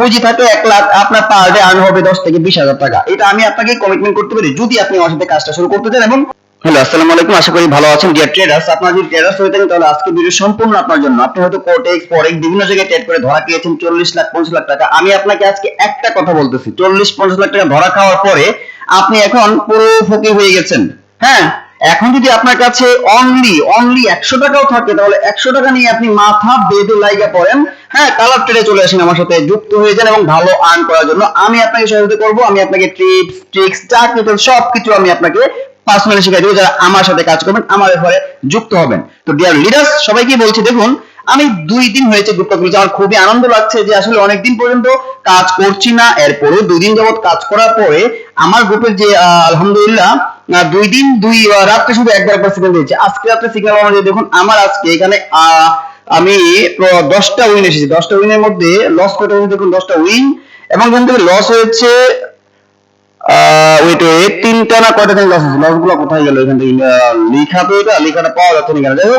পুঁজি থাকে এক লাখ, আপনার পার ডে আর্ন হবে দশ থেকে বিশ হাজার টাকা। এটা আমি আপনাকে কমিটমেন্ট করতে পারি যদি আপনি আমার সাথে কাজটা শুরু করতে চান এবং হ্যালো, আসসালামু আলাইকুম, আশা করি ভালো আছেন। ডিয়ার ট্রেডার্স আপনার যদি ট্রেডার্স হয়ে থাকেন, তাহলে আজকে ভিডিও সম্পূর্ণ আপনার জন্য। আপনি হয়তো কোটেক্স ফরেক্স বিভিন্ন জায়গায় ট্রেড করে ধরা খেয়েছেন, চল্লিশ লাখ, পঞ্চাশ লাখ টাকা। আমি আপনাকে আজকে একটা কথা বলতেছি। চল্লিশ, পঞ্চাশ লাখ টাকা ধরা খাওয়ার পরে আপনি এখন পুরো ফকির হয়ে গেছেন। হ্যাঁ? এখন যদি আপনার কাছে অনলি অনলি একশো টাকাও থাকে, তাহলে একশো টাকা নিয়ে আপনি মাথা বেঁধে লাইগা পড়েন। হ্যাঁ কালার ট্রেডে চলে আসেন, আমার সাথে যুক্ত হয়ে যান এবং ভালো আর্ন করার জন্য আমি আপনাকে সহায়তা করব। আমি আপনাকে টিপস ট্রিক্স যা সব কিছু আমি আপনাকে পার্সোনালি শিখাই দেবো, যারা আমার সাথে কাজ করবেন, আমার ব্যাপারে যুক্ত হবেন। তো ডিয়ার লিডার্স সবাইকে বলছি, দেখুন, আমি দুই দিন হয়েছে গ্রুপটা খুলেছি আমার খুবই আনন্দ লাগছে যে আসলে অনেকদিন পর্যন্ত কাজ করছি না। এরপরও দুই দিন যাবত কাজ করার পরে আমার গ্রুপের যে আলহামদুলিল্লাহ আহ, দুই দিন দুই রাত্রে শুধু একবার একবার সিগন্যাল দিয়েছে। আজকে রাত্রে সিগন্যাল অনুযায়ী দেখুন আমার আজকে এখানে আমি দশটা উইন এসেছি। দশটা উইনের মধ্যে লস কত হয়েছে দেখুন দশটা উইন এবং কিন্তু লস হয়েছে ওয়েট ওয়েট তিনটা না কয়টা থেকে লস হয়েছে? লসগুলো কোথায় গেল এখান থেকে? লেখা তো এটা লেখাটা পাওয়া যাচ্ছে না কেন? যাই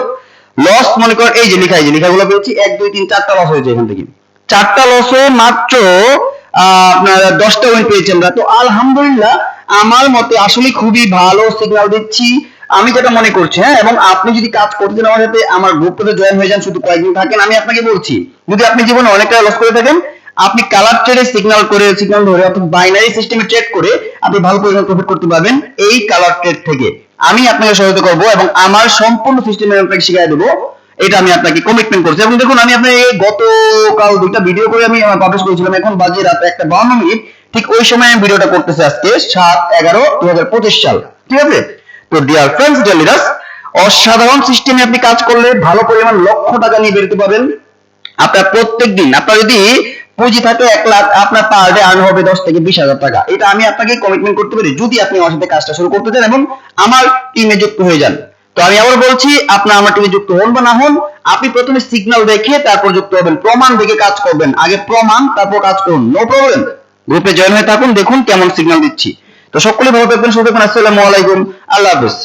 লস মনে করেন এই যে লেখা এই যে লেখাগুলো পেয়েছি এক দুই তিন চারটা লস হয়েছে এখান থেকে। চারটা লসে মাত্র আপনার দশটা উইন পেয়েছি আমরা। তো আলহামদুলিল্লাহ আমার মতে আসলে খুবই ভালো সিগন্যাল দিচ্ছি। আমি যেটা মনে করছি হ্যাঁ এবং আপনি যদি কাজ করতে আমার সাথে, আমার গ্রুপটাতে জয়েন হয়ে যান, শুধু কয়েকদিন থাকেন, আমি আপনাকে বলছি, যদি আপনি জীবনে অনেক টাকা লস করে থাকেন, আপনি কালার ট্রেডে সিগন্যাল করে সিগন্যাল ধরে, অর্থাৎ বাইনারি সিস্টেমে ট্রেড করে, আপনি ভালো পরিমাণ প্রফিট করতে পারবেন এই কালার ট্রেড থেকে। আমি আপনাকে সহায়তা করব এবং আমার সম্পূর্ণ সিস্টেমে আপনাকে শিখিয়ে দেবো। এটা আমি আপনাকে কমিটমেন্ট করছি। এবং দেখুন, আমি আপনার এই গতকাল দুইটা ভিডিও করে আমি পাবলিশ করেছিলাম। এখন বাজে রাত একটা বাউন্ন মিনিট। ঠিক ওই সময় আমি ভিডিওটা করতেছি আজকে সাত এগারো দু হাজার পঁচিশ সাল। ঠিক আছে? তো ডিয়ার ফ্রেন্ডস ডিয়ার অসাধারণ সিস্টেমে আপনি কাজ করলে ভালো পরিমাণ লক্ষ টাকা নিয়ে বেরোতে পারবেন। আপনার প্রত্যেক দিন আপনার যদি পুঁজি থাকে এক লাখ, আপনার পার ডে আর্ন হবে দশ থেকে বিশ হাজার টাকা। এটা আমি আপনাকে কমিটমেন্ট করতে পারি। যদি আপনি আমার সাথে কাজটা শুরু করতে চান এবং আমার টিমে যুক্ত হয়ে যান। তো আমি আবার বলছি, আপনার আমার টিমে যুক্ত হন বা না হন, আপনি প্রথমে সিগনাল দেখে তারপর যুক্ত হবেন, প্রমাণ দেখে কাজ করবেন। আগে প্রমাণ, তারপর কাজ করুন নো প্রবলেম গ্রুপে জয়েন হয়ে থাকুন, দেখুন কেমন সিগনাল দিচ্ছি। তো সকলে ভালো থাকবেন, সুস্থ থাকবেন, আসসালামু আলাইকুম, আল্লাহ হাফেজ।